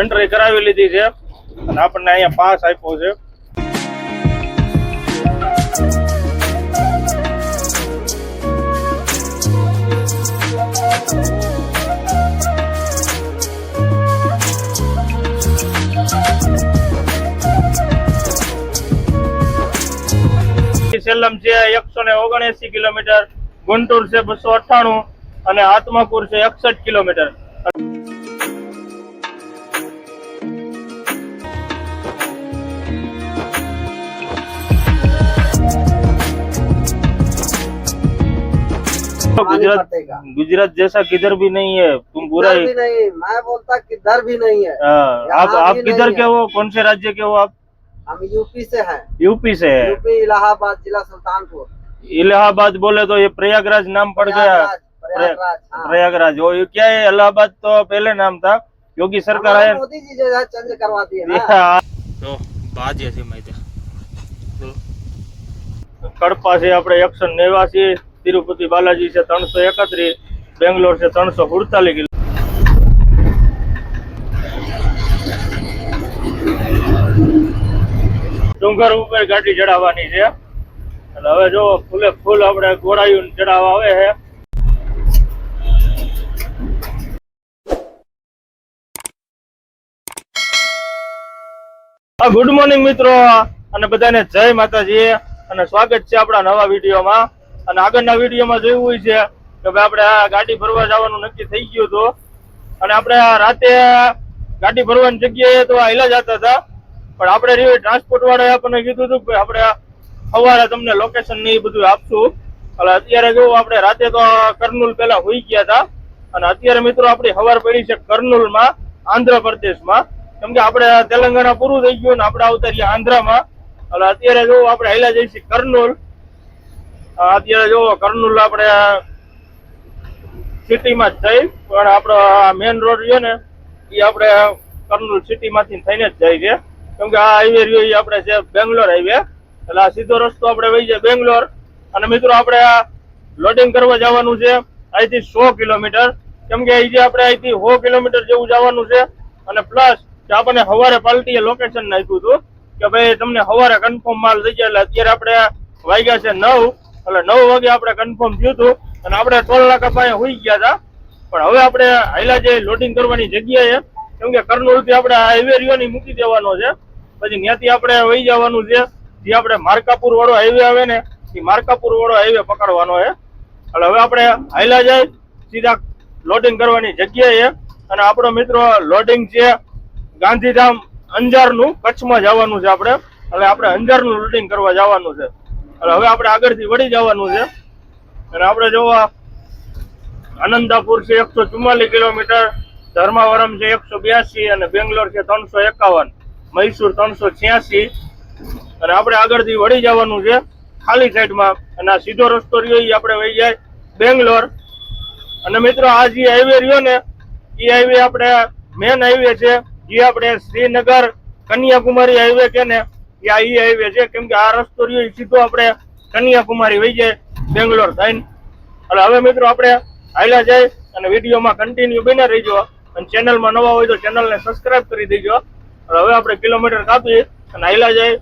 Entry કરાવી લીધી છે. અને આપણને અહીંયા પાસ આપ્યો છે. સેલમ છે એકસો ને ઓગણએસી કિલોમીટર. ગુંટુર છે બસો અઠ્ઠાણું અને આત્માપુર છે એકસઠ કિલોમીટર. गुजरात पड़ेगा गुजरात जैसा किधर भी नहीं है तुम पूरा किधर भी नहीं मैं बोलता किधर भी नहीं है हाँ, आप यहाँ आप भी किधर नहीं के है। हो कौन से राज्य के हो आप हम यूपी से हैं यूपी से है यूपी इलाहाबाद जिला सुल्तानपुर इलाहाबाद बोले तो ये प्रयागराज नाम पड़ गया प्रयागराज प्रयागराज हाँ। प्रयागराज वो ये क्या है इलाहाबाद तो पहले नाम था योगी सरकार हमारे आया मोदी जी जो है चेंज करवा दिए ना તો બાજે છે માહિતી કડપા છે આપણે એકસો નેવાસી તિરુપતિ બાલાજી છે ત્રણસો એકત્રીસ, બેંગ્લોર છે ત્રણસો સુડતાલીસ કિલો. ડુંગર ઉપર ગાડી ચડાવવાની છે. એટલે હવે જો ફૂલે ફૂલ આપણે ગોળાયું ચડાવવા આવે છે. ગુડ મોર્નિંગ મિત્રો, અને બધાને જય માતાજી, અને સ્વાગત છે આપણા નવા વિડીયોમાં. અને આગળના વિડીયોમાં જોયું હોય છે કે ભાઈ આપણે આ ગાડી ભરવા જવાનું નક્કી થઈ ગયું હતું. અને આપણે રાતે ગાડી ભરવાની જગ્યાએ તો હાઈલા જતા હતા. પણ આપણે રહ્યું ટ્રાન્સપોર્ટ વાળાએ આપણને કીધું હતું કે આપણે સવારે તમને લોકેશન ને એ બધું આપશું. એટલે અત્યારે જોવું આપણે રાતે તો કર્નુલ પેલા હોઈ ગયા હતા. અને અત્યારે મિત્રો આપણી સવાર પડી છે કર્નુલમાં આંધ્રપ્રદેશમાં કેમ કે આપણે તેલંગાણા પૂરું થઈ ગયું ને આપણે આવતા રહ્યા આંધ્રામાં. એટલે અત્યારે જોવું આપણે હેલા જઈશું કર્નુલ અત્યારે જો કર્નુલ આપણે સિટીમાં જ થઈ, પણ આપણો મેન રોડ રહ્યો ને એ આપણે કર્નુલ સિટીમાંથી થઈને જ જાય છે. કેમ કે આ હાઈવે રહ્યો એ આપણે છે બેંગ્લોર હાઈવે એટલે આ સીધો રસ્તો આપણે વહી જાય બેંગ્લોર. અને મિત્રો આપણે આ લોડિંગ કરવા જવાનું છે અહીંથી સો કિલોમીટર. કેમ કે જે આપણે અહીંથી સો કિલોમીટર જેવું જવાનું છે, અને પ્લસ કે આપણને સવારે પાલટીએ લોકેશન નાખ્યું હતું, કે ભાઈ તમને સવારે કન્ફર્મ માલ થઈ જાય, એટલે અત્યારે આપણે વાગ્યા છે નવ. એટલે નવ વાગે આપણે કન્ફર્મ થયું હતું અને આપણે ટોલ નાકા પાસે હોઈ ગયા હતા. પણ હવે આપણે હાઈલા જે લોડિંગ કરવાની જગ્યાએ કેમ કે કર્નુલથી આપણે હાઈવે રહ્યો મૂકી દેવાનો છે. પછી ત્યાંથી આપણે વહી જવાનું છે. જે આપણે માર્કાપુર વાળો હાઈવે આવે ને, એ માર્કાપુર વાળો હાઈવે પકડવાનો છે. એટલે હવે આપણે હાઈલા જાય, સીધા લોડિંગ કરવાની જગ્યાએ અને આપણો મિત્રો લોડિંગ છે ગાંધીધામ અંજારનું, કચ્છમાં જવાનું છે આપણે. એટલે આપણે અંજારનું લોડિંગ કરવા જવાનું છે. એટલે હવે આપણે આગળથી વળી જવાનું છે. અને આપણે જોવા, આનંદાપુર છે એકસો ચુમ્માલીસ કિલોમીટર, ધર્માવરમ છે એકસો બ્યાસી અને બેંગ્લોર છે ત્રણસો એકાવન, મૈસૂર ત્રણસો છ્યાસી. અને આપણે આગળથી વળી જવાનું છે ખાલી સાઈડમાં. અને આ સીધો રસ્તો રહ્યો એ આપણે વહી જાય બેંગ્લોર. અને મિત્રો, આ જે હાઈવે રહ્યો ને એ હાઈવે આપણે મેન હાઈવે છે. જે આપણે શ્રીનગર કન્યાકુમારી હાઈવે કે ને એ આ ઈ હાઈવે છે. કેમ કે આ રસ્તો રહ્યો સીધો આપણે કન્યાકુમારી વહી જાય બેંગ્લોર થઈને એટલે હવે મિત્રો આપણે હાઈલા જાય અને વિડીયોમાં કન્ટિન્યુ બને રહીજો. અને ચેનલમાં નવા હોય તો ચેનલને સબસ્ક્રાઇબ કરી દેજો. અને હવે આપણે કિલોમીટર કાપીએ અને હાઈલા જાય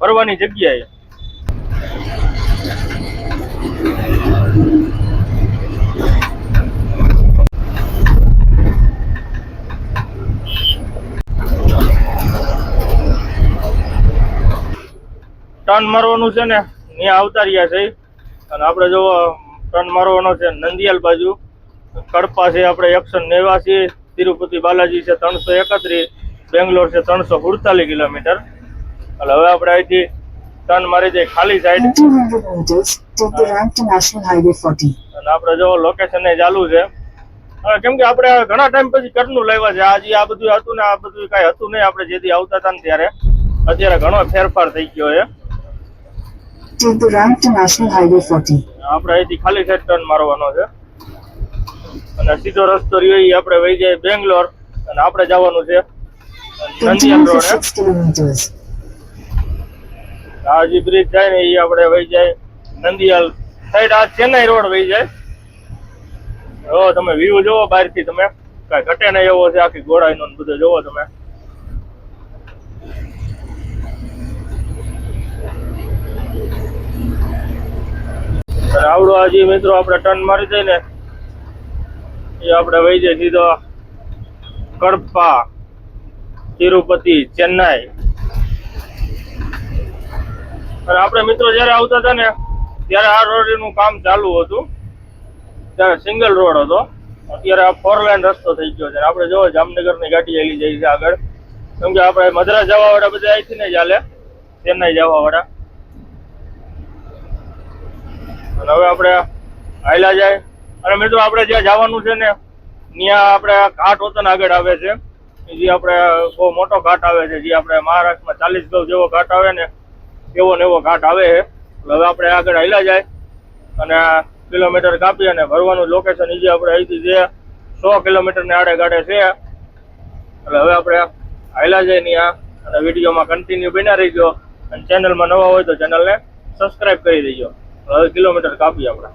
ફરવાની જગ્યાએ. ટર્ન મારવાનું છે ને ત્યાં આવતા રહ્યા છે. અને આપણે જો ટર્ન મારવાનો છે નંદિયાલ બાજુ. કડપા છે આપણે એકસો નેવાસી તિરુપતિ બાલાજી છે ત્રણસો એકત્રીસ બેંગ્લોર છે ત્રણસો સુડતાલીસ કિલોમીટર. એટલે હવે આપણે અહીંથી ટર્ન મારી જઈએ ખાલી side 200 meters, take the ramp to National Highway 40. અને આપણે જો લોકેશન ચાલુ છે. કેમ કે આપણે ઘણા ટાઈમ પછી કરનું લાવ્યા છે. આજે આ બધું હતું ને આ બધું કાંઈ હતું નહીં. આપણે જેથી આવતા હતા ને ત્યારે. અત્યારે ઘણો ફેરફાર થઈ ગયો છે. Take the ramp to National Highway 40. આપણે અહીંથી ખાલી સાઈડ ટર્ન મારવાનો છે. અને સીધો રસ્તો રહ્યો એ આપણે વહી જાય બેંગ્લોર. અને આપણે જવાનું છે Nandyal Continue for road. 6 kilometers. આ જે બ્રિજ જાય ને એ આપણે વહી જાય નંદિયાલ સાઈડ આ ચેન્નાઈ રોડ વહી જાય. હો તમે વ્યૂ જોવો બહારથી તમે. કાંઈ ઘટે નહીં એવો છે. આખી ઘોડા ને બધું જોવો તમે. આવડો હજી મિત્રો આપણે ટર્ન મારી દઈએ ને એ આપણે વહી જાય સીધો કડપા તિરુપતિ ચેન્નાઈ. અને આપણે મિત્રો જ્યારે આવતા હતા ને, ત્યારે આ રોડનું કામ ચાલુ હતું. ત્યારે સિંગલ રોડ હતો. અત્યારે આ ફોર લાઈન રસ્તો થઈ ગયો છે. આપણે જો જામનગરની ગાડી આવી જાય છે આગળ. કેમ કે આપણે મદ્રાસ જવા વાળા બધા અહીંથી ને ચાલે. ચેન્નાઈ જવા વાળા અને હવે આપણે હાયલા જાય. અને મિત્રો, આપણે જ્યાં જવાનું છે ને, ત્યાં આપણે ઘાટ વતન આગળ આવે છે. જે આપણે બહુ મોટો ઘાટ આવે છે, જે આપણે મહારાષ્ટ્રમાં ચાલીસ ગૌ જેવો ઘાટ આવે ને, એવો ને એવો ઘાટ આવે છે. હવે આપણે આગળ હાલ્યા જાય અને કિલોમીટર કાપી અને ભરવાનું લોકેશન જે આપણે અહીંથી છે સો કિલોમીટરને આડે ગાડે છે. એટલે હવે આપણે હાલ્યા જાય ત્યાં અને વિડીયોમાં કન્ટિન્યુ બન્યા રહીજો. અને ચેનલમાં નવા હોય તો ચેનલને સબસ્ક્રાઇબ કરી દેજો. કિલોમીટર કાપી આપણે.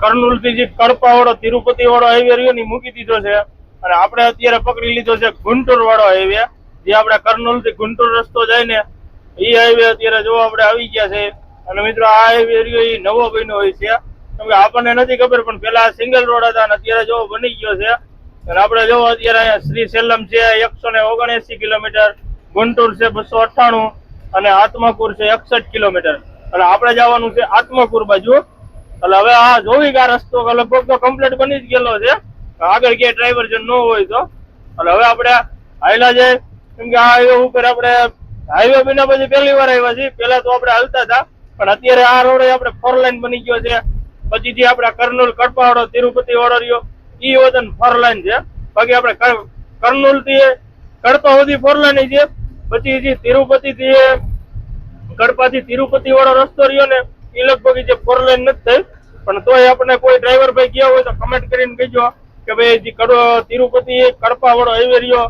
કર્નુલથી જે કડપા વાળો તિરુપતિ વાળો હાઈવે રહ્યો ને મૂકી દીધો છે. અને આપણે અત્યારે પકડી લીધો છે ગુંટુર વાળો હાઈવે જે આપણે કર્નૂલથી ગુંટુર રસ્તો જાય ને એ હાઈવે અત્યારે જો આપણે આવી ગયા છે. અને મિત્રો, આ હાઈવે એ નવો બન્યો હોય છે. કેમ કે આપણને નથી ખબર, પણ પેલા સિંગલ રોડ હતા અને અત્યારે જો બની ગયો છે. અને આપણે જો અત્યારે અહીંયા શ્રી સેલમ છે, એકસો ને ઓગણએસી કિલોમીટર, ગુંટુર છે બસો અઠ્ઠાણું અને આત્માકુર છે એકસઠ કિલોમીટર. અને આપણે જવાનું છે આત્માકુર બાજુ. એટલે હવે આ જોવી કે આ રસ્તો લગભગ તો કમ્પ્લીટ બની જ ગયેલો છે. આગળ ક્યાંય ડ્રાઈવર જો ન હોય તો. એટલે હવે આપણે હાયલા જાય કેમ કે આ ઉપર આપણે હાઈવે બન્યા પછી પહેલી વાર આવ્યા છીએ. પહેલા તો આપણે હાલતા હતા, પણ અત્યારે આ રોડ આપણે ફોર લાઈન બની ગયો છે. પછી જે આપણે કર્નુલ કડપા વાળો તિરુપતિ વાળો રહ્યો. એ વતન ફોર લાઈન છે. બાકી આપણે કર્નુલથી કડપા સુધી ફોર લાઈન છે. પછી જે તિરુપતિ થી કડપાથી તિરુપતિ વાળો રસ્તો રહ્યો ને એ લગભગ જે ફોર લાઈન નથી થઈ. પણ તોય આપણે કોઈ ડ્રાઈવર ભાઈ ગયા હોય તો કમેન્ટ કરીને કહેજો કે ભાઈ જે તિરુપતિ કડપા વાળો હાઈવે રહ્યો.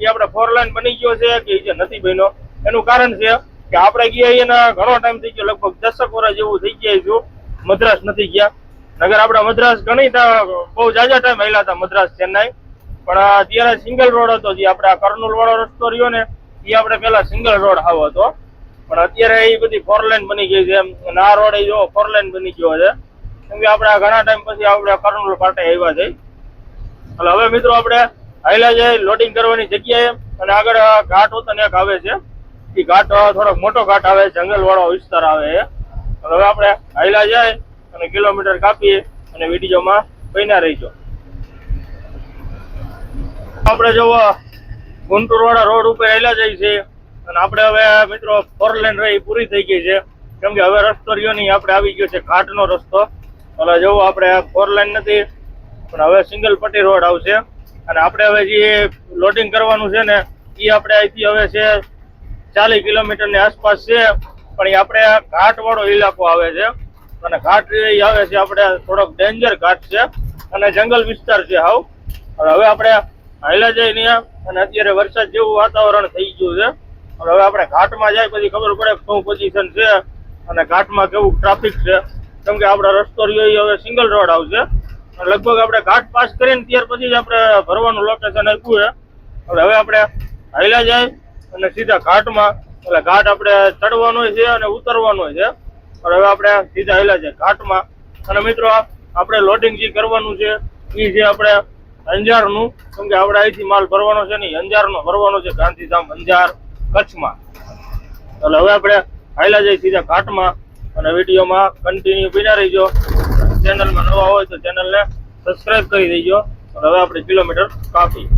એ આપણે ફોર લાઈન બની ગયો છે કે જે નથી બન્યો. એનું કારણ છે કે આપણે ગયા એના ઘણો ટાઈમ થઈ ગયો, લગભગ દસક વર્ષ જેવું થઈ ગયા છું મદ્રાસ નથી ગયા. નગર આપણે મદ્રાસ ઘણી બહુ જાજા ટાઈમ આવેલા હતા મદ્રાસ, ચેન્નાઈ. પણ અત્યારે સિંગલ રોડ હતો, જે આપણે આ કર્નુલ વાળો રસ્તો રહ્યો ને એ આપણે પેલા સિંગલ રોડ આવો હતો. પણ અત્યારે એ બધી ફોર લાઈન બની ગઈ છે. એમ આ રોડ જો ફોર લાઈન બની ગયો છે. કેમ કે આપણે ઘણા ટાઈમ પછી આપણે કર્નૂલ પાટે આવ્યા છે. એટલે હવે મિત્રો આપણે હાઈલા જાય લોડિંગ કરવાની જગ્યાએ અને આગળ ઘાટ હોતન એક આવે છે. એ ઘાટ થોડોક મોટો ઘાટ આવે જંગલ વાળો વિસ્તાર આવે છે હવે આપણે હાઈલા જાય અને કિલોમીટર કાપીએ અને વિડીયોમાં બન્યા રહીજો. આપણે જો ગુંટુર વાળા રોડ ઉપર આવેલા જાય છે અને આપણે હવે મિત્રો ફોર લાઈન રહી, પૂરી થઈ ગઈ છે. કેમ કે હવે રસ્તો રહ્યો નહીં આપણે આવી ગયો છે, ઘાટનો રસ્તો. એટલે જવું આપણે ફોર લાઈન નથી, પણ હવે સિંગલ પટ્ટી રોડ આવશે. અને આપણે હવે જે લોડિંગ કરવાનું છે ને એ આપણે અહીંથી હવે છે ચાલીસ કિલોમીટરની આસપાસ છે, પણ એ આપણે ઘાટવાળો ઇલાકો આવે છે. અને ઘાટ એ આવે છે આપણે થોડોક ડેન્જર ઘાટ છે અને જંગલ વિસ્તાર છે હાવ. અને હવે આપણે હાઈલા જઈને અને અત્યારે વરસાદ જેવું વાતાવરણ થઈ ગયું છે. અને હવે આપણે ઘાટમાં જાય પછી ખબર પડે શું પોઝિશન છે અને ઘાટમાં કેવું ટ્રાફિક છે. કેમ કે આપણો રસ્તો રહ્યો એ હવે સિંગલ રોડ આવશે. લગભગ આપણે ઘાટ પાસ કરીને ત્યાર પછી જ આપણે ભરવાનું લોકેશન આપ્યું છે. એટલે હવે આપણે હાઈલા જાય અને સીધા ઘાટમાં, એટલે ઘાટ આપણે ચડવાનો છે અને ઉતરવાનો છે. અને હવે આપણે સીધા હાઈલા જાય ઘાટમાં. અને મિત્રો, આપણે લોડિંગ જે કરવાનું છે, એ છે આપણે અંજારનું. કેમ કે આપણે અહીંથી માલ ભરવાનો છે ને અંજારનો ભરવાનો છે, ગાંધીધામ અંજાર કચ્છમાં. એટલે હવે આપણે હાઈલા જાય સીધા ઘાટમાં. અને વિડીયોમાં કન્ટિન્યુ બિના રહીજો. ચેનલમાં નવા હોય તો ચેનલને સબસ્ક્રાઇબ કરી દેજો. હવે આપણે કિલોમીટર કાપી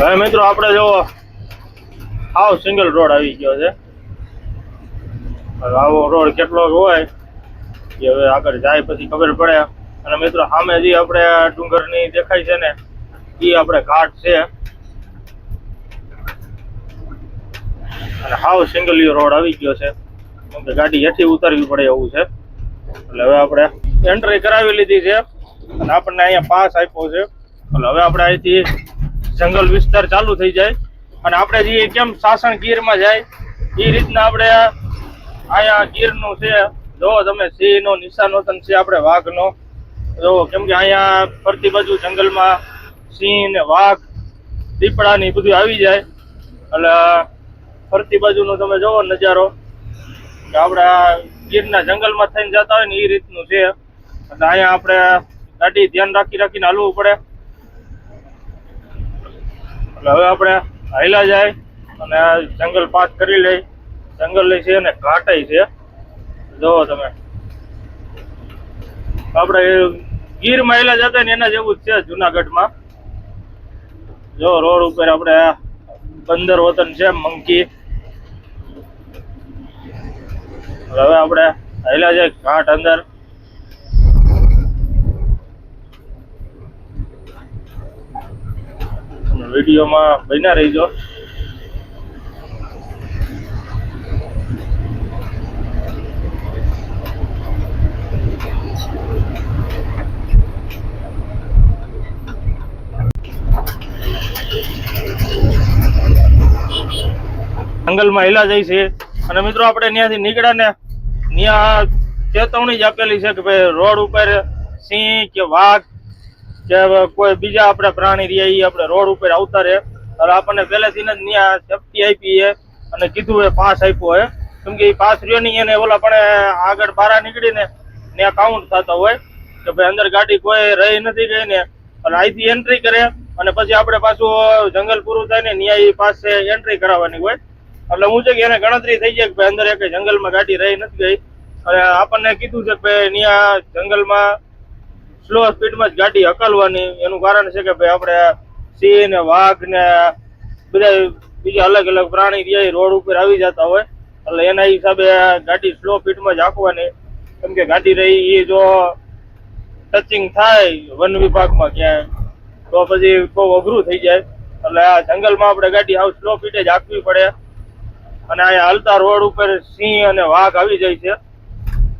હવે મિત્રો આપણે જો આવો સિંગલ રોડ આવી ગયો છે. આવો રોડ કેટલો હોય એ હવે આગળ જાય પછી ખબર પડે. અને મિત્રો સામે જે આપણે ડુંગરની દેખાય છે ને, એ આપણે ઘાટ છે. અને હાવ સિંગલ રોડ આવી ગયો છે. કે ગાડી હેઠી ઉતારવી પડે એવું છે. એટલે હવે આપણે એન્ટ્રી કરાવી લીધી છે. અને આપણને અહીંયા પાસ આપ્યો છે. એટલે હવે આપણે અહીંથી જંગલ વિસ્તાર ચાલુ થઈ જાય અને આપણે જે કેમ સાસણ ગીરમાં જાય, એ રીતના આપણે અહીંયા ગીરનું છે, જો તમે સિંહનો નિશાન વતન છે આપણે વાઘનો, જો કેમ કે અહીંયા ફરતી બાજુ જંગલમાં સિંહ ને વાઘ, દીપડા ને બધું આવી જાય. એટલે ફરતી બાજુનો તમે જોવો નજારો, કે આપણે ગીરના જંગલમાં થઈને જતા હોય ને એ રીતનું છે. એટલે અહીંયા આપણે ગાડી ધ્યાન રાખી રાખીને હાલવું પડે. એટલે હવે આપણે હાઈલા જાય અને જંગલ પાસ કરી લઈ. જંગલ લઈ છે અને ઘાટાઈ છે. જોવો તમે. આપણે ગીરમાં હાલ્યા જતા ને એના જેવું જ છે જુનાગઢમાં. જો રોડ ઉપર આપણે બંદર વતન છે, મંકી. હવે આપણે હાલ્યા જાય ઘાટ અંદર. વિડીયોમાં બન્યા રહીજો. જંગલમાં હિલા જાય છે. અને મિત્રો આપણે ત્યાંથી નીકળ્યા ને ત્યાં ચેતવણી જ આપેલી છે કે ભાઈ રોડ ઉપર સિંહ કે વાઘ કે કોઈ બીજા આપણે પ્રાણી રહ્યા એ આપણે રોડ ઉપર આવતા રહે. અને આપણને પહેલેથી જ ત્યાં સેફટી આપી છે અને કીધું એ પાસ આપ્યો હે કેમ કે એ પાસ રહ્યો નહીં એને ઓલા પણ આગળ બહાર નીકળીને ત્યાં કાઉન્ટ થતા હોય કે ભાઈ અંદર ગાડી કોઈ રહી નથી ગઈ ને. અને અહીંથી એન્ટ્રી કરે અને પછી આપણે પાછું જંગલ પૂરું થાય ને ત્યાં એ પાસે એન્ટ્રી કરાવવાની હોય. એટલે હું છે કે એને ગણતરી થઈ જાય કે ભાઈ અંદર એક જંગલમાં ગાડી રહી નથી ગઈ. અને આપણને કીધું છે કે ભાઈ ત્યાં જંગલમાં સ્લો સ્પીડમાં જ ગાડી હકલવાની. એનું કારણ છે કે ભાઈ આપણે સિંહ ને વાઘ ને બધા બીજા અલગ અલગ પ્રાણી જે રોડ ઉપર આવી જતા હોય. એટલે એના હિસાબે ગાડી સ્લો સ્પીડમાં જ હાંકવાની. કેમ કે ગાડી રહી એ જો ટચિંગ થાય વન વિભાગમાં ક્યાંય, તો પછી બહુ અઘરું થઈ જાય. એટલે આ જંગલમાં આપણે ગાડી આવું સ્લો સ્પીડે જ હાંકવી પડે. અને અહીંયા હાલતા રોડ ઉપર સિંહ અને વાઘ આવી જાય છે.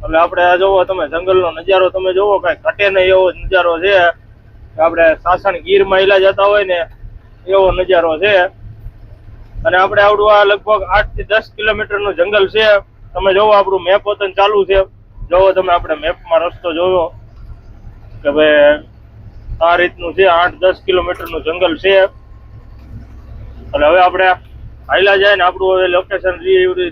એટલે આપણે આ જોવો, તમે જંગલનો નજારો તમે જોવો, કાંઈ ઘટે નહીં એવો નજારો છે. આપણે સાસણ ગીરમાં ઈલા જતા હોય ને, એવો નજારો છે. અને આપણે આવડું આ લગભગ આઠથી દસ કિલોમીટરનું જંગલ છે. તમે જોવો, આપણું મેપ વતન ચાલુ છે. જોવો તમે આપણે મેપમાં રસ્તો જોયો કે ભાઈ આ રીતનું છે, આઠ દસ કિલોમીટરનું જંગલ છે. એટલે હવે આપણે હાઈલા જાય ને આપણું હવે લોકેશન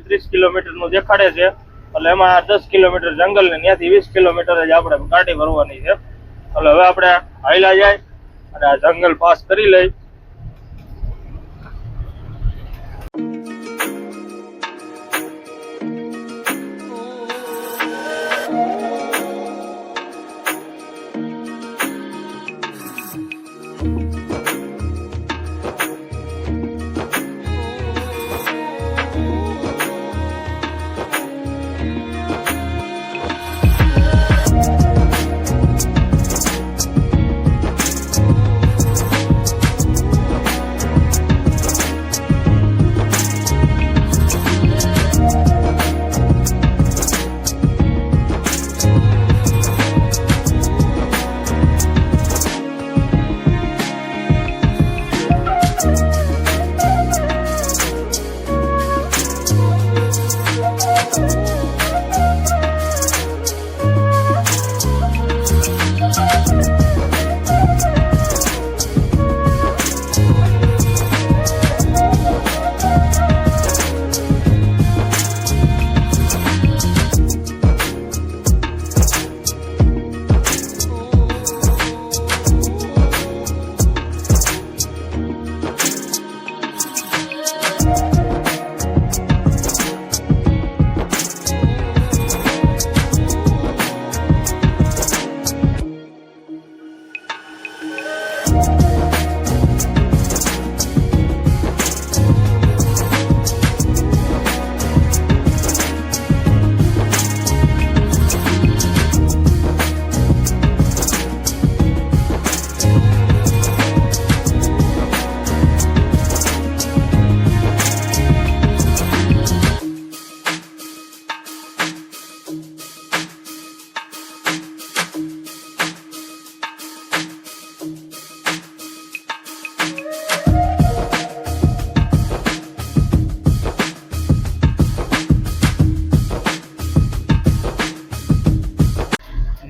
ત્રીસ કિલોમીટરનું દેખાડે છે. એટલે એમાં દસ કિલોમીટર જંગલ ને ત્યાંથી વીસ કિલોમીટર જ આપણે ગાડી ભરવાની છે. એટલે હવે આપણે હાઈલા જાય અને આ જંગલ પાસ કરી લઈ.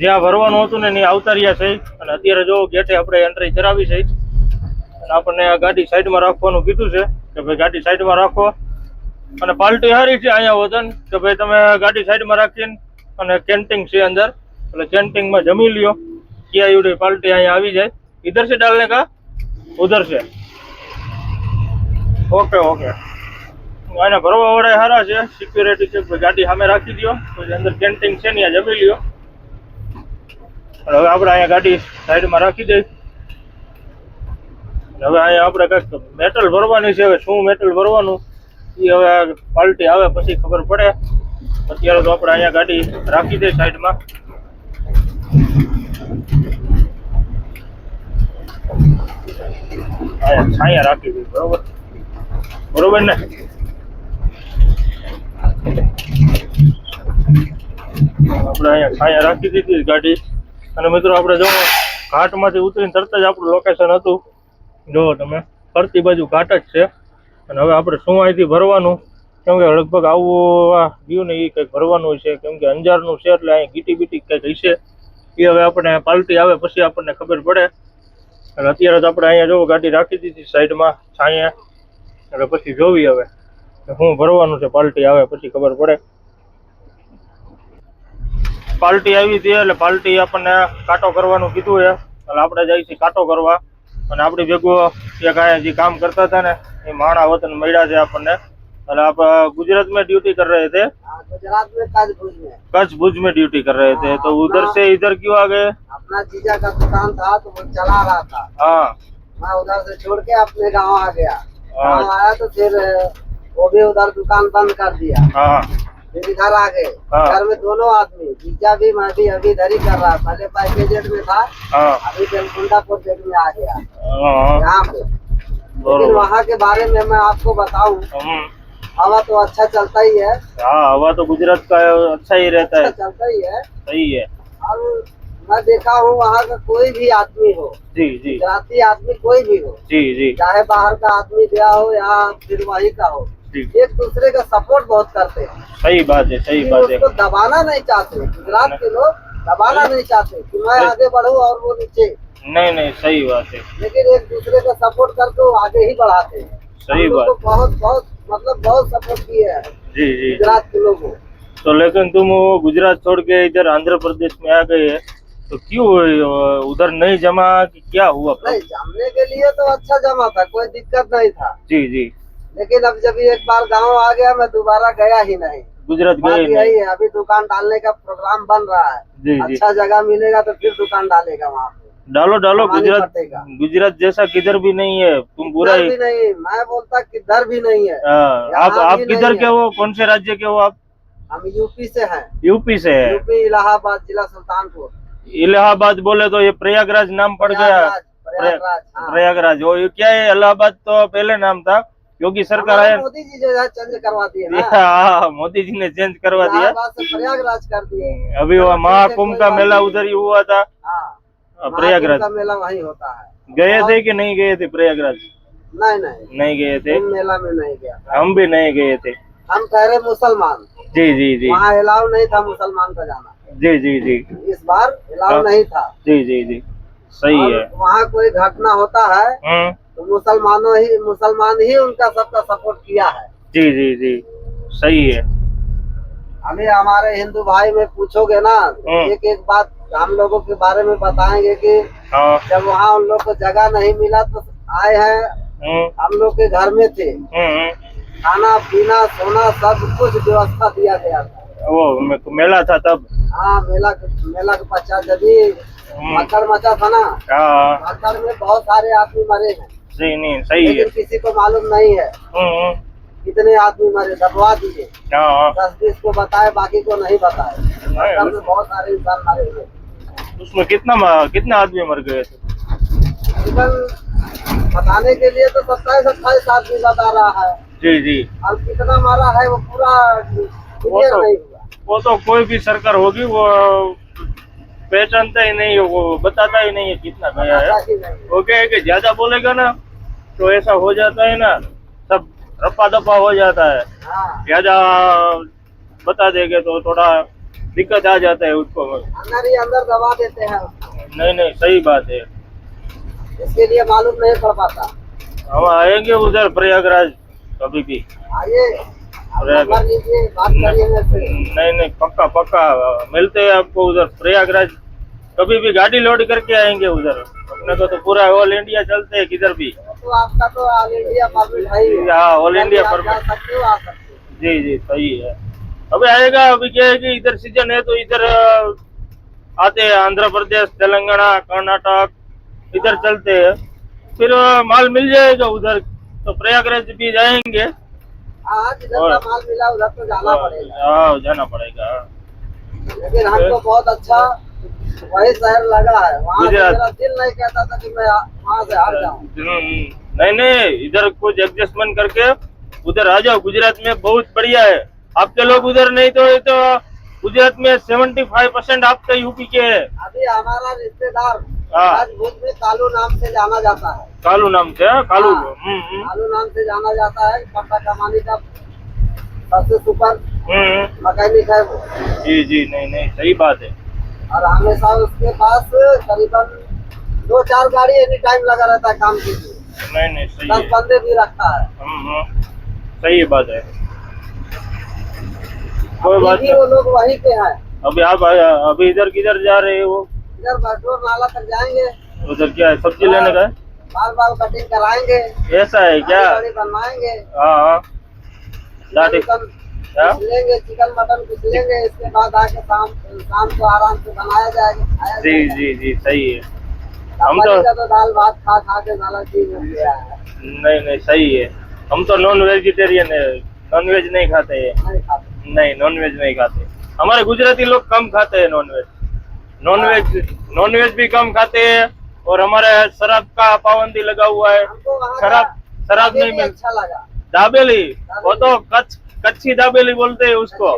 જ્યાં ભરવાનું હતું ને ત્યાં અવતાર્યા છે. અને અત્યારે જો ગેટે આપણે એન્ટ્રી કરાવી છે. અને આપણને આ ગાડી સાઈડમાં રાખવાનું કીધું છે કે ભાઈ ગાડી સાઈડમાં રાખો. અને પાલટી હારી છે અહીંયા વજન કે ભાઈ તમે ગાડી સાઈડમાં રાખીને અને કેન્ટિંગ છે અંદર. એટલે કેન્ટિંગમાં જમી લ્યો. ક્યાં એવડી પાલટી અહીંયા આવી જાય. ઇધર છે ડાલને કા? ઉધર છે. Okay okay. એને ભરવા વડે સારા છે. સિક્યુરિટી છે. ગાડી સામે રાખી દો અંદર કેન્ટિંગ છે ને જમી લ્યો. અને હવે આપણે અહીંયા ગાડી સાઈડમાં રાખી દઈ. હવે અહીંયા આપણે કંઈક મેટલ ભરવાની છે. હવે શું મેટલ ભરવાનું? એ હવે પાલટી આવે પછી ખબર પડે. અત્યારે તો આપણે અહીંયા ગાડી રાખી દઈ સાઈડમાં. છાયા રાખી દઈ, બરોબર? બરોબર ને? આપણે અહીંયા છાયા રાખી દીધી ગાડી. અને મિત્રો આપણે જો ઘાટમાંથી ઉતરીને તરત જ આપણું લોકેશન હતું. જો તમે ફરતી બાજુ ઘાટ જ છે. અને હવે આપણે શું અહીંથી ભરવાનું? કેમ કે લગભગ આવું ગયું ને એ કંઈક ભરવાનું છે. કેમ કે અંજારનું છે એટલે અહીં ગીટી બીટી કંઈક હશે. એ હવે આપણે પાલટી આવે પછી આપણને ખબર પડે. અને અત્યારે તો આપણે અહીંયા જોવો ગાડી રાખી દીધી સાઈડમાં, છાંયા. એટલે પછી જોવી હવે. શું ભરવાનું છે, પાલટી આવે પછી ખબર પડે. પાલટી આવી હતી એટલે પાલટી આપણને કાંટો કરવાનું કીધું છે એટલે આપણે જઈશું કાંટો કરવા અને આપણી ભેગું એક અહીંયા જે કામ કરતા હતા ને એ માણા વતન મળ્યા છે આપણને એટલે આપણે गुजरात में ड्यूटी कर रहे थे हाँ, गुजरात में काज भुज में कच्छ भुज में ड्यूटी कर रहे थे तो उधर से इधर क्यों आ गए अपना जीजा का दुकान था तो वो चला रहा था हाँ मैं उधर से छोड़ के अपने गांव आ गया हाँ। गांव आया तो फिर अ, वो भी उधर दुकान बंद कर दिया हाँ फिर इधर आ गए। हाँ। घर में दोनों आदमी जीजा भी मैं भी अभी इधर ही कर रहा पहले पैकेजेट में था हाँ। अभी बेलकुंडापुर जेट में आ गया। हाँ। यहाँ पे। लेकिन वहाँ के बारे में मैं आपको बताऊँ हवा तो अच्छा चलता ही है। हाँ हवा तो गुजरात का अच्छा ही रहता अच्छा है चलता ही है। सही है। और मैं देखा हूँ वहाँ का कोई भी आदमी हो जी जी। गुजराती आदमी कोई भी हो जी जी। चाहे बाहर का आदमी गया हो या फिर वही का हो एक दूसरे का सपोर्ट बहुत करते हैं। सही बात है सही बात है। दबाना नहीं चाहते गुजरात के लोग दबाना नहीं। चाहते कि मैं आगे बढ़ूं और वो नीचे। नहीं नहीं सही बात है। लेकिन एक दूसरे का सपोर्ट करके वो आगे ही बढ़ाते हैं। सही बात। बहुत बहुत मतलब बहुत सपोर्ट किए हैं जी जी गुजरात के लोगों तो लेकिन तुम वो गुजरात छोड़ के इधर आंध्र प्रदेश में आ गए हैं तो क्यों उधर नहीं जमा कि क्या हुआ? नहीं जानने के लिए तो अच्छा जमा था कोई दिक्कत नहीं था। जी जी। लेकिन अब जब एक बार गाँव आ गया मैं दोबारा गया ही नहीं। गुजरात गए यही नहीं। है अभी दुकान डालने का प्रोग्राम बन रहा है। जी जी। अच्छा जगह मिलेगा तो फिर दुकान डालेगा वहाँ पे। डालो डालो गुजरात गुजरात जैसा किधर भी नहीं है तुम पूरा ही नहीं मैं बोलता किधर भी नहीं है। हाँ, आप आप किधर के हो कौन से राज्य के हो आप? हम यूपी से हैं। यूपी से है। यूपी इलाहाबाद जिला सुल्तानपुर। इलाहाबाद बोले तो ये प्रयागराज नाम पड़ गया। प्रयागराज प्रयागराज हाँ। प्रयागराज वो क्या है इलाहाबाद तो पहले नाम था। योगी सरकार है। मोदी जी जो चेंज करवा दिया हाँ मोदी जी ने चेंज करवा दिया। प्रयागराज कर दिए। अभी वो महाकुंभ का मेला उधर ही हुआ था। हाँ हाँ, प्रयागराज। का मेला वही होता है। गए थे कि नहीं गए थे प्रयागराज? नहीं नहीं। नहीं गए थे। मेला में नहीं गया। हम भी नहीं गए थे। हम ठहरे मुसलमान। जी जी जी। वहाँ अलाउ नहीं था मुसलमान का जाना। जी जी जी। इस बार अलाउ हाँ। नहीं था। जी जी जी। सही है। वहाँ कोई घटना होता है हम्म तो मुसलमानों ही मुसलमान ही उनका सबका सपोर्ट किया है। जी जी जी। सही है। अभी हमारे हिंदू भाई में पूछोगे ना हम्म। एक एक बात हम लोगों के बारे में बताएँगे कि हाँ। जब वहाँ उन लोग को जगह नहीं मिला तो आए हैं हम्म हम लोग के घर में थे। खाना पीना सोना सब कुछ व्यवस्था दिया गया था। वो मेला था तब। हाँ मेला मेला के पश्चात जब। मकर मचा था ना हाँ। मकर में बहुत सारे आदमी मरे हैं। सही नहीं सही है। किसी को मालूम नहीं है। हम्म कितने आदमी मरे दबवा दिए। हाँ दस बीस को बताए बाकी को नहीं बताए। बहुत सारे इंसान मारे हुए। उसमें कितना कितना आदमी मर गए? थे बताने के लिए तो सत्ताईस अट्ठाईस आदमी बता रहा है। जी जी। अब कितना मारा है वो पूरा क्लियर तो- नहीं वो तो कोई भी सरकार होगी वो पहचानता ही नहीं है वो बताता ही नहीं है कितना गया है। पता ही नहीं वो क्या है कि ज़्यादा बोलेगा ना। तो ऐसा हो जाता है ना सब रप्पा दप्पा हो जाता है। हाँ। ज़्यादा बता देंगे तो थोड़ा दिक्कत आ जाता है उसको। अंदर ही अंदर दबा देते हैं। नहीं नहीं सही बात है। इसके लिए मालूम नहीं पड़ पाता। हम आएँगे उधर प्रयागराज कभी भी। आइए नहीं नहीं पक्का पक्का मिलते हैं आपको उधर प्रयागराज। कभी भी गाड़ी लोड करके आएँगे उधर। अपने को तो पूरा ऑल इंडिया चलते हैं किधर भी। तो आपका तो ऑल इंडिया परमिट है। हाँ, ऑल इंडिया परमिट हो हो। जी जी सही है। अभी आएगा अभी क्या है कि इधर सीज़न है तो इधर आते हैं आंध्र प्रदेश तेलंगाना कर्नाटक इधर चलते हैं। फिर माल मिल जाएगा उधर तो प्रयागराज भी जाएँगे। का माल मिला उधर तो जाना पड़ेगा। हाँ जाना पड़ेगा। लेकिन हमको बहुत अच्छा वही शहर लगा है वहाँ मेरा दिल नहीं कहता था कि मैं वहाँ से हट जाऊँ। हम्म, नहीं नहीं इधर कुछ एडजस्टमेंट करके उधर आ जाओ गुजरात में बहुत बढ़िया है। आपके लोग उधर नहीं तो ये तो गुजरात में सेवेंटी फाइव परसेंट आपके यूपी के है। अभी हमारा रिश्तेदार हाँ। राजभूत में कालू नाम से जाना जाता है। कालू नाम से हाँ, कालू हाँ। हम्म, हम्म, कालू नाम से जाना जाता है पट्टा कमानी का सबसे सुपर मैकेनिक है जी जी नहीं नहीं सही बात है। और हमेशा उसके पास करीबन दो चार गाड़ी एनी टाइम लगा रहता है काम के लिए। नहीं नहीं सही दस बंदे भी रखा है। हम्म, हम्म, सही बात है। कोई बात नहीं। वो लोग वहीं पे हैं। अभी आप अभी इधर किधर जा रहे हो? इधर बटोर नाला तक जाएँगे। उधर क्या है? सब्ज़ी लेने का? बाल बाल कटिंग कराएँगे। ऐसा है क्या? बनवाएँगे। हाँ हाँ। कुछ लेंगे चिकन मटन कुछ लेंगे इसके बाद आके शाम शाम को आराम से बनाया जाएगा जी जी जी सही है। हम तो तो दाल भात खा खा के साला चीज़ हो है। नहीं नहीं सही है। हम तो नॉन वेजिटेरियन है। नॉन वेज नहीं खाते हैं नहीं नॉन वेज नहीं खाते। हमारे गुजराती लोग कम खाते हैं non veg non veg non veg भी कम खाते हैं और हमारे शराब का पाबंदी लगा हुआ है। शराब शराब नहीं मिल अच्छा लगा। दाबेली वो तो कच्छ कच्ची दाबेली बोलते हैं उसको।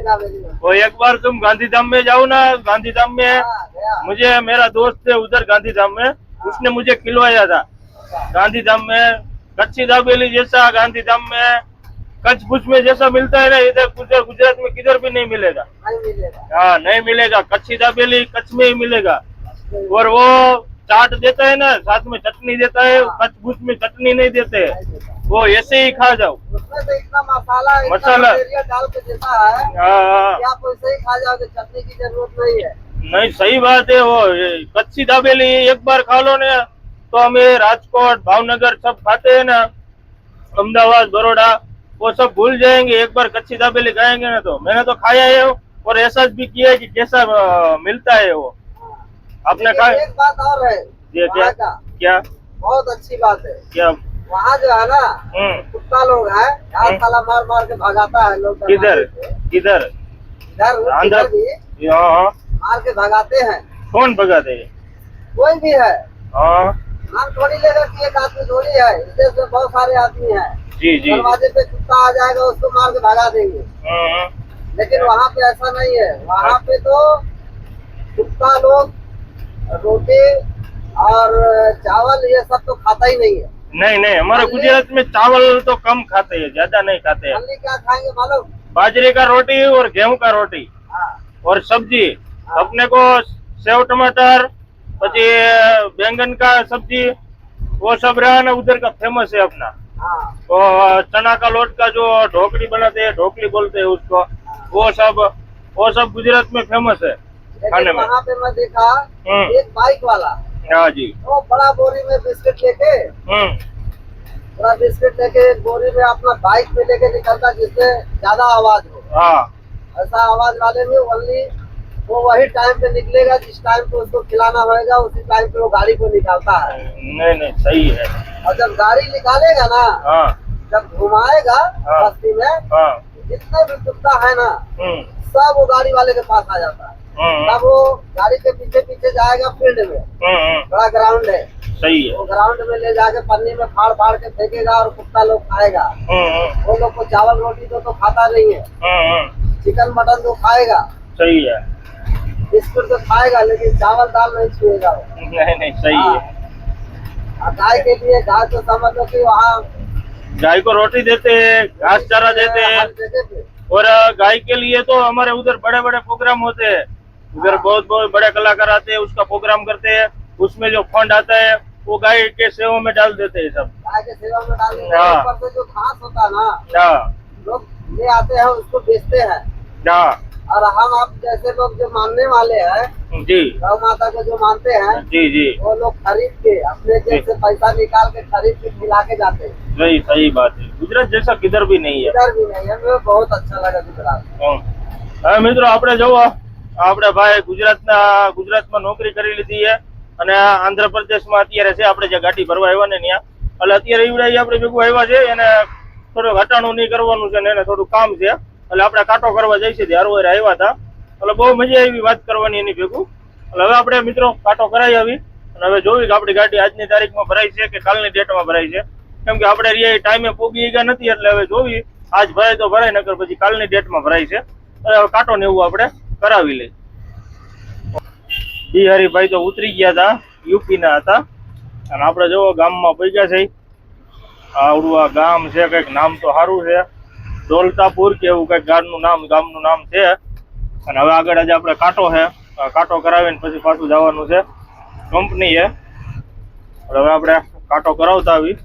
वो एक बार तुम गांधीधाम में जाओ ना गांधीधाम में हाँ, मुझे मेरा दोस्त है उधर गांधीधाम में उसने मुझे खिलवाया था। गांधीधाम में कच्ची दाबेली जैसा गांधीधाम में कच्छ भुज में जैसा मिलता है ना इधर गुजरात गुजरात में किधर भी नहीं मिलेगा। हाँ नहीं मिलेगा। कच्ची दाबेली कच्छ में ही मिलेगा। और वो चाट देता है ना साथ में चटनी देता है। कच्छ भुज में चटनी नहीं देते। नहीं देता। वो ऐसे ही खा जाओ। उसमें तो इतना मसाला इतना मसाला। डाल के देता है हाँ हाँ। आप वैसे ही खा जाओगे चटनी की ज़रूरत नहीं है। नहीं सही बात है वो कच्ची दाबेली एक बार खा लो ना। तो हमें राजकोट भावनगर सब खाते हैं ना अहमदाबाद बड़ोड़ा वो सब भूल जाएँगे एक बार कच्ची दाबेली खाएँगे ना तो। मैंने तो खाया है और एहसास भी किया है कि कैसा मिलता है वो। आपने खाया? एक बात और है क्या? क्या? बहुत अच्छी बात है। क्या? वहाँ जो है ना हम्म कुत्ता लोग है यार हम्म। साला मार मार के भगाता है लोग। किधर किधर इधर इधर भी हाँ हाँ। मार के भगाते हैं। कौन भगाते हैं? कोई भी है। हाँ। नाम थोड़ी लेकर कि एक आदमी थोड़ी है। इस देश में बहुत सारे आदमी है। जी जी। दरवाजे पे कुत्ता आ जाएगा उसको मार के भगा देंगे। हाँ, लेकिन वहाँ पे ऐसा नहीं है। वहाँ पे तो कुत्ता लोग रोटी और चावल ये सब तो खाता ही नहीं है। नहीं नहीं हमारे खाली- गुजरात में चावल तो कम खाते हैं ज्यादा नहीं खाते हैं खाली क्या खाएंगे मालूम बाजरे का रोटी और गेहूं का रोटी हाँ और सब्जी अपने को सेव टमाटर પછી बैंगन का सब्जी वो सब रहा ना उधर का फेमस है अपना हाँ वो चना का लोट का जो ढोकली बनाते हैं ढोकली बोलते हैं उसको वो सब वो सब गुजरात में फेमस है खाने लेकिन में वहाँ पे मैं देखा हम्म। एक बाइक वाला हाँ जी। वो बड़ा बोरी में बिस्किट लेके हम्म बड़ा बिस्किट लेके एक बोरी में अपना बाइक में लेके निकलता जिससे ज़्यादा आवाज़ हो। हाँ। ऐसा आवाज़ वाले में ओनली वो वही टाइम पे निकलेगा जिस टाइम पे उसको खिलाना होगा उसी टाइम पे वो गाड़ी को निकालता है। नहीं नहीं सही है। और जब गाड़ी निकालेगा ना हाँ। जब घुमाएगा हाँ। बस्ती में हाँ। जितने भी कुत्ता है ना हम्म। सब वो गाड़ी वाले के पास आ जाता है। तब वो गाड़ी के पीछे पीछे जाएगा फ़ील्ड में। हम्म, हम्म, बड़ा ग्राउंड है। सही है। वो ग्राउंड में ले जाके पन्नी में फाड़ फाड़ के फेंकेगा और कुत्ता लोग खाएगा। वो लोग को चावल रोटी तो, तो खाता नहीं है। चिकन मटन तो खाएगा। सही है। बिस्कुट तो खाएगा लेकिन चावल दाल नहीं छुएगा नहीं नहीं सही है। गाय के लिए गाय तो समझ लो कि वहाँ गाय को रोटी देते हैं घास चारा देते हैं। और गाय के लिए तो हमारे उधर बड़े बड़े प्रोग्राम होते हैं। इधर बहुत बहुत बड़े कलाकार आते हैं उसका प्रोग्राम करते हैं उसमें जो फंड आता है वो गाय के सेवा में डाल देते हैं सब। गाय के सेवा में डाल देते हैं हाँ। तो जो होता है ना हाँ। लोग ले आते हैं उसको बेचते हैं। हाँ। और हम आप जैसे लोग जो मानने वाले हैं जी। गौ माता को जो मानते हैं जी जी। वो लोग खरीद के अपने जैसे पैसा निकाल के खरीद के खिला के जाते हैं। सही सही बात है। गुजरात जैसा किधर भी नहीं है। किधर भी नहीं है बहुत अच्छा लगा गुजरात। मित्रों आपने जो આપણે ભાઈ ગુજરાતના, ગુજરાતમાં નોકરી કરી લીધી છે અને આંધ્રપ્રદેશમાં અત્યારે છે, આપણે જે ગાડી ભરવા આવ્યા ને ત્યાં. એટલે અત્યારે ઈવડાઈ આપણે ભેગું આવ્યા છે, એને થોડુંક હટાણું નહીં કરવાનું છે ને એને થોડું કામ છે. એટલે આપણે કાંટો કરવા જઈશું ત્યારે હારે આવ્યા હતા. એટલે બહુ મજા આવી વાત કરવાની એની ભેગું. એટલે હવે આપણે મિત્રો કાંટો કરાવી આવી. અને હવે જોવી કે આપણી ગાડી આજની તારીખમાં ભરાઈ છે કે કાલની ડેટમાં ભરાઈ છે. કેમ કે આપણે રિયા ટાઈમે પોગી ગયા નથી, એટલે હવે જોવી આજ ભરાય તો ભરાય, નકર પછી કાલની ડેટમાં ભરાય છે. હવે કાંટો ને એવું આપણે કરાવી લઈ બિહારીભાઈ તો ઉતરી ગયા હતા યુપી ના હતા. અને આપણે જોવો ગામમાં પૈસા છે. આવડું આ ગામ છે, કંઈક નામ તો સારું છે. દોલતાપુર કે એવું કંઈક ગામનું નામ ગામનું નામ છે. અને હવે આગળ આજે આપણે કાંટો છે. કાંટો કરાવીને પછી પાછું જવાનું છે કંપની છે હવે આપણે કાંટો કરાવતા આવી.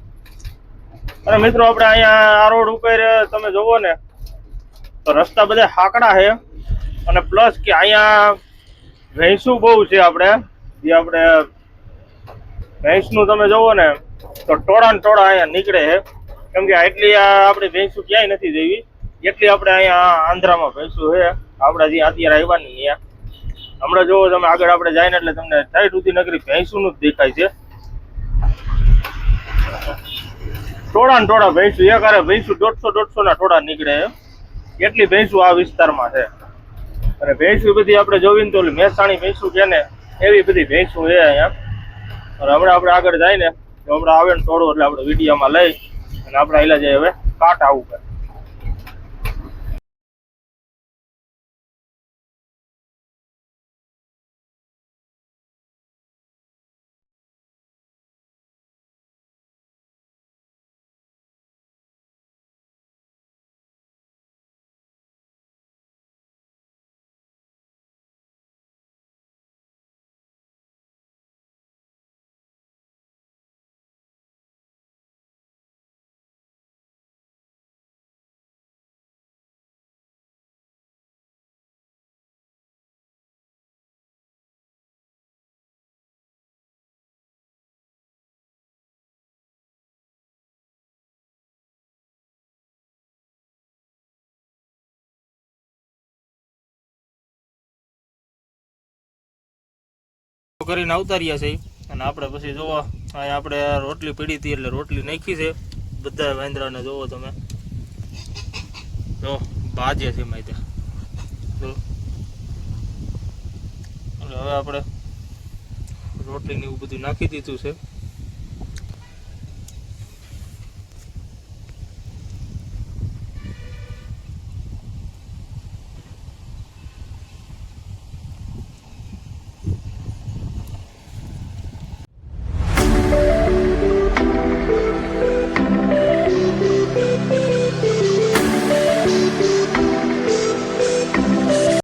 અને મિત્રો, આપણે અહીંયા આ રોડ ઉપર, તમે જોવો ને, તો રસ્તા બધા હાકડા છે. અને પ્લસ કે અહીંયા ભેંસું બહુ છે આપણે. જે આપણે ભેંસનું તમે જુઓ ને, તો ટોળા ને ટોળા અહીંયા નીકળે છે. કેમ કે એટલી આપણી ભેંસું ક્યાંય નથી જેવી. એટલી આપણે અહીંયા આંધ્રામાં ભેંસું છે. આપણે જ્યાં અત્યારે આવ્યા ને ત્યાં. હમણાં જુઓ તમે, આગળ આપણે જાય ને એટલે તમને સાઈડ સુધી નગરી ભેંસુનું જ દેખાય છે. ટોળા ને ટોળા ભેંસું, એક હારે ભેંસું દોઢસો દોઢસો ના ટોળા નીકળે એટલી ભેંસું આ વિસ્તારમાં છે. અને ભેંસું બધી આપણે જોવી ને તો મહેસાણી ભેંસું છે ને, એવી બધી ભેંસું છે અહીંયા. અને હમણાં આપણે આગળ જાય ને હમણાં આવે ને ટોળું એટલે આપણે વિડીયામાં લઈ અને આપણે એલા જઈએ હવે કાટ આવું કરે કરીને આવતા રહ્યા છે. અને આપણે પછી જોવા અહીંયા આપણે રોટલી પીડી હતી એટલે રોટલી નાખી છે. બધા વાંદરાને જોવો તમે. જો, બાજે છે માહિતે જો. એટલે હવે આપણે રોટલીને એવું બધું નાખી દીધું છે.